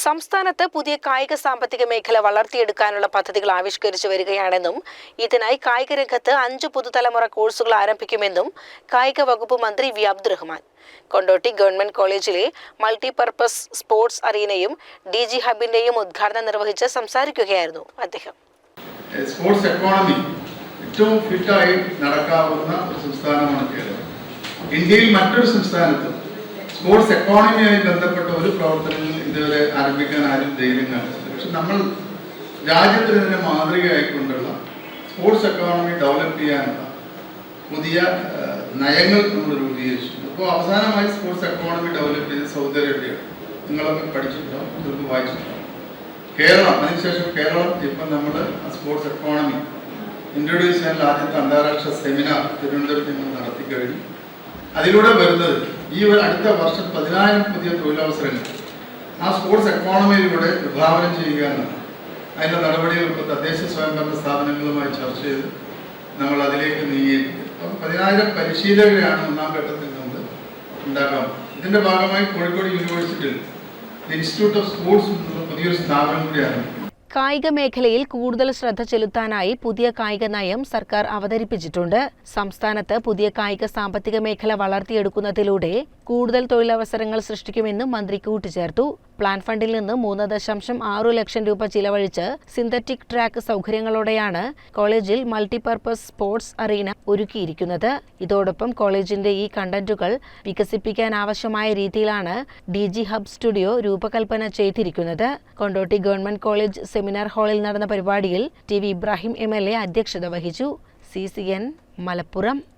സംസ്ഥാനത്ത് പുതിയ കായിക സാമ്പത്തിക മേഖല വളർത്തിയെടുക്കാനുള്ള പദ്ധതികൾ ആവിഷ്കരിച്ചു വരികയാണെന്നും ഇതിനായി കായിക രംഗത്ത് അഞ്ച് പുതുതലമുറ കോഴ്സുകൾ ആരംഭിക്കുമെന്നും കായിക വകുപ്പ് മന്ത്രി വി. അബ്ദുറഹ്മാൻ. കൊണ്ടോട്ടി ഗവൺമെന്റ് കോളേജിലെ മൾട്ടിപർപ്പസ് സ്പോർട്സ് അറീനയും ഡി ജി ഹബിന്റെയും ഉദ്ഘാടനം നിർവഹിച്ച് സംസാരിക്കുകയായിരുന്നു അദ്ദേഹം. സ്പോർട്സ് എക്കോണമി ഏറ്റവും ഫിറ്റായി നടക്കാവുന്ന ഒരു സംസ്ഥാനമാണ് കേരളം. ഇന്ത്യയിൽ മറ്റൊരു സംസ്ഥാനത്തും സ്പോർട്സ് എക്കോണമിയുമായി ബന്ധപ്പെട്ട ഒരു പ്രവർത്തനങ്ങൾ ഇതുവരെ ആരംഭിക്കാൻ ആരും ധൈര്യം കാണിച്ചില്ല പക്ഷെ നമ്മൾ രാജ്യത്തിന് തന്നെ മാതൃകയായിക്കൊണ്ടുള്ള സ്പോർട്സ് എക്കോണമി ഡെവലപ്പ് ചെയ്യാനുള്ള പുതിയ നയങ്ങൾ നമ്മൾ രൂപീകരിച്ചിട്ടുണ്ട്. അപ്പോൾ അവസാനമായി സ്പോർട്സ് എക്കോണമി ഡെവലപ്പ് ചെയ്ത് സൗദി അറേബ്യയാണ് നിങ്ങളൊക്കെ പഠിച്ചിട്ടുണ്ടാവും നിങ്ങൾക്ക് വായിച്ചിട്ടുണ്ടാവും കേരളം അതിനുശേഷം കേരളം ഇപ്പം നമ്മൾ സ്പോർട്സ് എക്കോണമി ഇൻട്രൊഡ്യൂസ് ചെയ്യാനുള്ള ആദ്യത്തെ അന്താരാഷ്ട്ര സെമിനാർ തിരുവനന്തപുരത്ത് നമ്മൾ നടത്തി കഴിഞ്ഞു. അതിലൂടെ വരുന്നത് ഈ ഒരു അടുത്ത വർഷം പതിനായിരം പുതിയ തൊഴിലവസരങ്ങൾ ആ സ്പോർട്സ് എക്കോണമിയിലൂടെ വിഭാവനം ചെയ്യുക എന്നാണ്. അതിന്റെ നടപടികൾ ഇപ്പോൾ തദ്ദേശ സ്വയംഭരണ സ്ഥാപനങ്ങളുമായി ചർച്ച ചെയ്ത് നമ്മൾ അതിലേക്ക് നീങ്ങിയിട്ടുണ്ട് അപ്പം പതിനായിരം പരിശീലകരെയാണ് ഒന്നാം ഘട്ടത്തിൽ നമ്മൾ ഉണ്ടാക്കാം ഇതിന്റെ ഭാഗമായി കോഴിക്കോട് യൂണിവേഴ്സിറ്റിയിൽ ഇൻസ്റ്റിറ്റ്യൂട്ട് ഓഫ് സ്പോർട്സ് എന്നുള്ള പുതിയൊരു സ്ഥാപനം കൂടിയാണ്. കായിക മേഖലയിൽ കൂടുതൽ ശ്രദ്ധ ചെലുത്താനായി പുതിയ കായിക നയം സർക്കാർ അവതരിപ്പിച്ചിട്ടുണ്ട്. സംസ്ഥാനത്ത് പുതിയ കായിക സാമ്പത്തിക മേഖല വളർത്തിയെടുക്കുന്നതിലൂടെ കൂടുതൽ തൊഴിലവസരങ്ങൾ സൃഷ്ടിക്കുമെന്നും മന്ത്രി കൂട്ടിച്ചേർത്തു. പ്ലാൻ ഫണ്ടിൽ നിന്ന് മൂന്ന് ദശാംശം ആറു ലക്ഷം രൂപ ചിലവഴിച്ച് സിന്തറ്റിക് ട്രാക്ക് സൗകര്യങ്ങളോടെയാണ് കോളേജിൽ മൾട്ടിപർപ്പസ് സ്പോർട്സ് അറീന ഒരുക്കിയിരിക്കുന്നത്. ഇതോടൊപ്പം കോളേജിന്റെ ഈ കണ്ടന്റുകൾ വികസിപ്പിക്കാൻ ആവശ്യമായ രീതിയിലാണ് ഡി ജി ഹബ് സ്റ്റുഡിയോ രൂപകൽപ്പന ചെയ്തിരിക്കുന്നത്. കൊണ്ടോട്ടി ഗവൺമെന്റ് കോളേജ് സെമിനാർ ഹാളിൽ നടന്ന പരിപാടിയിൽ T V Ibrahim M L A അധ്യക്ഷത വഹിച്ചു. C C N Malappuram.